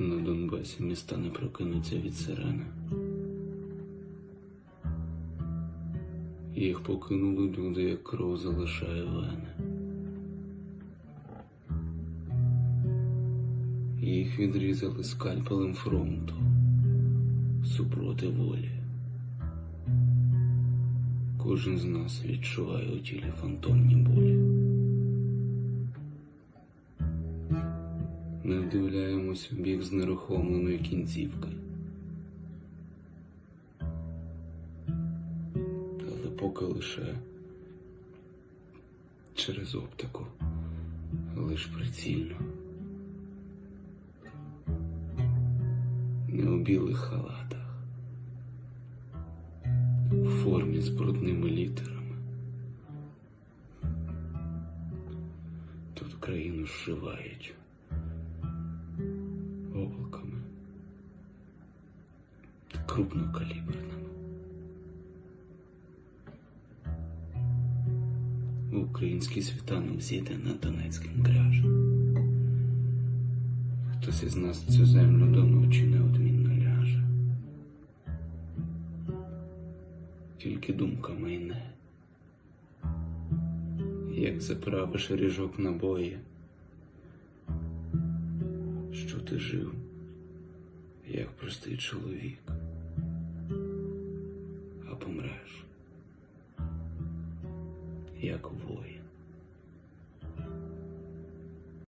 На Донбасі міста не прокинуться від сирени. Їх покинули люди, як кров залишає вени. Їх відрізали скальпелем фронту супроти волі. Кожен з нас відчуває у тілі фантомні Не вдивляємось в бік знерухомленої кінцівки. Але поки лише через оптику, лиш прицільно. Не у білих халатах, у формі з брудними літерами. Тут країну зшивають крупнокаліберними. Український світанок зійде на Донецьким кряжем. Хтось із нас цю землю до ночі неодмінно ляже. Тільки думка майне. Як заправиш ріжок набої, що ти жив, як простий чоловік. як воїн.